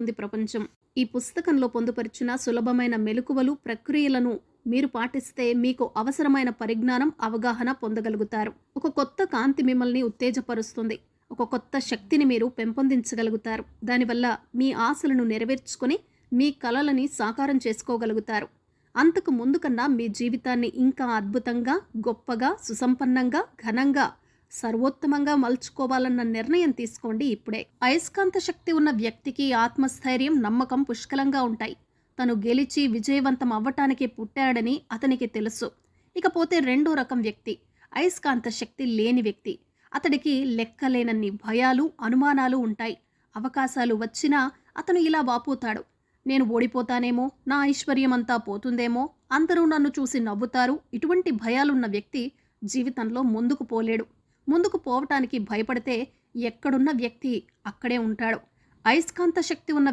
ఉంది ప్రపంచం. ఈ పుస్తకంలో పొందుపరిచిన సులభమైన మెలకువలు ప్రక్రియలను మీరు పాటిస్తే మీకు అవసరమైన పరిజ్ఞానం అవగాహన పొందగలుగుతారు. ఒక కొత్త కాంతి మిమ్మల్ని ఉత్తేజపరుస్తుంది. ఒక కొత్త శక్తిని మీరు పెంపొందించగలుగుతారు. దానివల్ల మీ ఆశలను నెరవేర్చుకొని మీ కలలని సాకారం చేసుకోగలుగుతారు. అంతకు ముందు కన్నా మీ జీవితాన్ని ఇంకా అద్భుతంగా గొప్పగా సుసంపన్నంగా ఘనంగా సర్వోత్తమంగా మలుచుకోవాలన్న నిర్ణయం తీసుకోండి ఇప్పుడే. అయస్కాంత శక్తి ఉన్న వ్యక్తికి ఆత్మస్థైర్యం నమ్మకం పుష్కలంగా ఉంటాయి. తను గెలిచి విజయవంతం అవ్వటానికి పుట్టాడని అతనికి తెలుసు. ఇకపోతే రెండో రకం వ్యక్తి అయస్కాంత శక్తి లేని వ్యక్తి. అతడికి లెక్కలేనన్ని భయాలు అనుమానాలు ఉంటాయి. అవకాశాలు వచ్చినా అతను ఇలా వాపోతాడు. నేను ఓడిపోతానేమో నా ఐశ్వర్యం అంతా పోతుందేమో అందరూ నన్ను చూసి నవ్వుతారు. ఇటువంటి భయాలున్న వ్యక్తి జీవితంలో ముందుకు పోలేడు. ముందుకు పోవటానికి భయపడితే ఎక్కడున్న వ్యక్తి అక్కడే ఉంటాడు. అయస్కాంత శక్తి ఉన్న